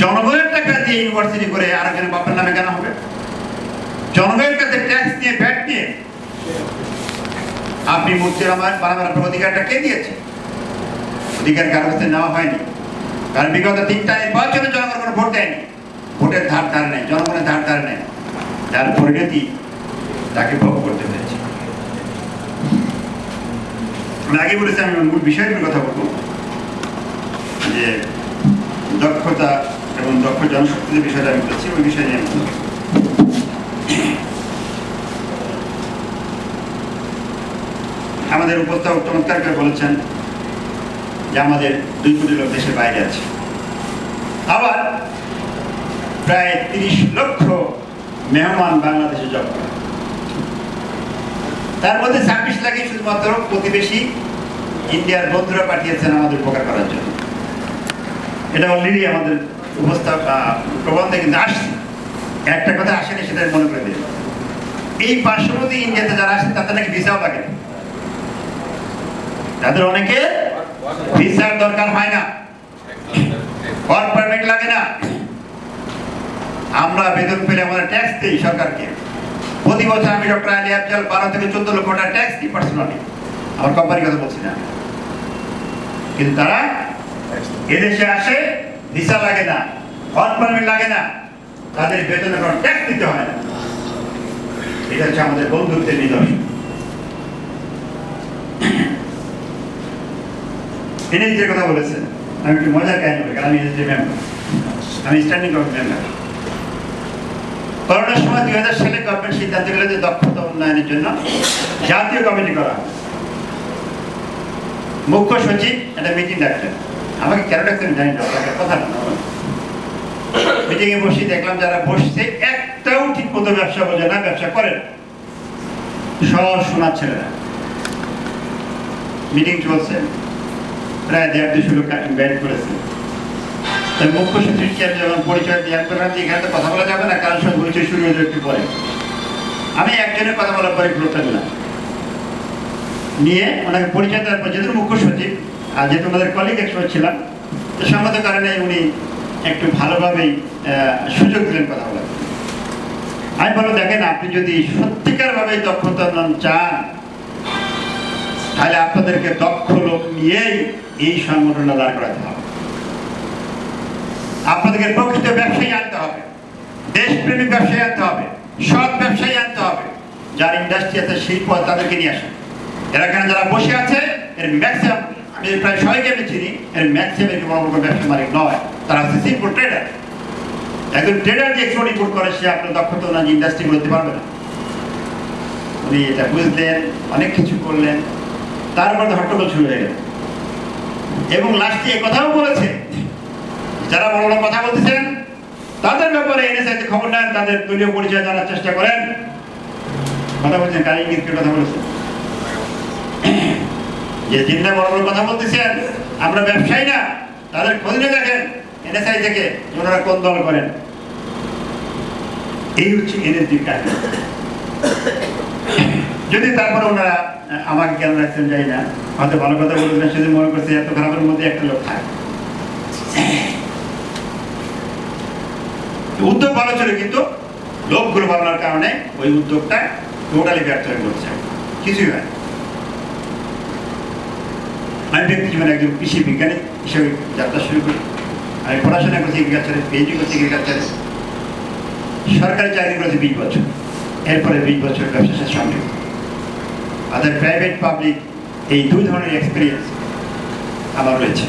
জনগণের টাকা দিয়ে ইউনিভার্সিটি করে আর এখানে বাপের নামে কেন হবে? জনগণের কাছে ট্যাক্স নিয়ে ভ্যাট নিয়ে। আপনি মূর্তির আমার বানাবার আপনার অধিকারটা কে দিয়েছে? অধিকার কারও কাছে নেওয়া হয়নি। কারণ বিগত তিনটা নির্বাচনে জনগণ কোনো ভোট দেয়নি। ভোটের ধার ধার নেই, জনগণের ধার ধার নেই। যার পরিণতি তাকে ভোগ করতে আমি আগে বলেছি, আমি মূল বিষয়গুলোর কথা বলব। যে দক্ষতা এবং দক্ষ জনশক্তির বিষয়টা আমি বলেছি, ওই বিষয়ে নিয়ে আমি আমাদের উপস্থাপক চমৎকার করে বলেছেন যে আমাদের দুই কোটি লোক দেশের বাইরে আছে। আবার প্রায় তিরিশ লক্ষ মেহমান বাংলাদেশে জব তার মধ্যে ছাব্বিশ লাখই শুধুমাত্র প্রতিবেশী ইন্ডিয়ার বন্ধুরা পাঠিয়েছেন আমাদের উপকার করার জন্য। এটা অলরেডি আমাদের উপস্থাপ প্রবন্ধে কিন্তু আসছে, একটা কথা আসেনি সেটা মনে করে দিন এই পার্শ্ববর্তী ইন্ডিয়াতে যারা আসেন তাদের নাকি ভিসাও লাগে। তাদের অনেকে ভিসার দরকার হয় না। ওয়ার্ক পারমিট লাগে না। আমরা বেতন পেলে আমরা ট্যাক্স দিই সরকারকে। প্রতি বছর আমি ডক্টর আলী আফজাল বারো থেকে চোদ্দ লক্ষ টাকা ট্যাক্স দিই পার্সোনালি আমার কোম্পানির কথা বলছি না। কিন্তু তারা এদেশে আসে ভিসা লাগে না ওয়ার্ক পারমিট লাগে না, তাদের বেতনে কোনো ট্যাক্স দিতে হয় না। এটা হচ্ছে আমাদের বন্ধুত্বের নিদর্শন। এনএসডির কথা বলেছেন, আমি একটু মজার কাহিনী বলি, কারণ আমি এনএসডি মেম্বার আমি স্ট্যান্ডিং কমিটি মেম্বার করোনার সময় দুই হাজার সালে গভর্নমেন্ট সিদ্ধান্ত গেল যে দক্ষতা উন্নয়নের জন্য জাতীয় কমিটি করা। মুখ্য সচিব, একটা মিটিং ডাকলেন। আমাকে কেন ডাকতেন জানি না তাকে কথা না। মিটিং এ বসে দেখলাম যারা বসছে, একটাও ঠিক মতো ব্যবসা বোঝে না, ব্যবসা করে। সব শোনার ছেলেরা। মিটিং চলছে, প্রায় দেড় দুশো লোক ইনভাইট করেছে। তাই মুখ্য সচিবকে আমি পরিচয় দিয়ে বললাম যে এখানে কথা বলা যাবে না, কারণ সব পরিচয় শুরু হয়ে একটু পরে। আমি একজনের কথা বলার পরে গ্রুপটা নিলাম নিয়ে ওনাকে পরিচয় দেওয়ার পর, যেহেতু মুখ্য সচিব আর যেহেতু আমাদের কলিগ একসময় ছিলাম, তো সম্মত কারণে উনি একটু ভালোভাবেই সুযোগ দিলেন কথা বলার। আমি বলব দেখেন, আপনি যদি সত্যিকারভাবে দক্ষতা উন্নয়ন চান, তাহলে আপনাদেরকে দক্ষ লোক নিয়েই এই সংগঠনটা দাঁড় করাতে হবে। আপনাদেরকে প্রকৃত ব্যবসায়ী আনতে হবে, দেশপ্রেমিক ব্যবসায়ী আনতে হবে, সৎ ব্যবসায়ী আনতে হবে। যার ইন্ডাস্ট্রি আছে, শিল্প তাদেরকে নিয়ে আসেন। এরা কেন যারা বসে আছে, এর ম্যাক্সিমাম আমি প্রায় সবাইকে আমি চিনি এর ম্যাক্সিমাম বড় বড় ব্যবসা মালিক নয়। তারা হচ্ছে সিম্পল ট্রেডার একজন ট্রেডার যে এক্সপোর্ট ইম্পোর্ট করে, সে আপনার দক্ষতা না ইন্ডাস্ট্রি করতে পারবে না। উনি এটা বুঝলেন, অনেক কিছু করলেন তারপর হট্টগোল শুরু হয়ে গেল। এবং লাস্টে এ কথাও বলেছে, যারা বড় বড় কথা বলতেছেন, তাদের ব্যাপারে এনএসআই খবর নেন, তাদের দলীয় পরিচয় জানার চেষ্টা করেন। কথা বলছেন ইঙ্গিতকে কথা বলেছেন? যে চিন্তা বড় বড় কথা বলতেছেন, আমরা ব্যবসায়ী না, তাদের খোঁজ নিয়ে দেখেন এনএসআই থেকে ওনারা কোন দল করেন। এই হচ্ছে এনএসডির কাজ যদি তারপরে ওনারা আমাকে কেন রাখছেন যাই না, হয়তো ভালো কথা বলবেন সেদিন মনে করছে এত খারাপের মধ্যে একটা লোক থাকে। উদ্যোগ ভালো ছিল কিন্তু লোকগুলো ভাবনার কারণে ওই উদ্যোগটা টোটালি ব্যর্থ হয়ে পড়ছে। কিছুই হয় আমি ব্যক্তি জীবনে একজন কৃষি বিজ্ঞানী হিসেবে যাত্রা শুরু করি। আমি পড়াশোনা করছি এগ্রিকালচারে পিএইচডি করছি এগ্রিকালচারে সরকারি চাকরি করেছি বিশ বছর। এরপরে বিশ বছর ব্যবসার সাথে তাদের প্রাইভেট পাবলিক এই দুই ধরনের এক্সপিরিয়েন্স আমার রয়েছে।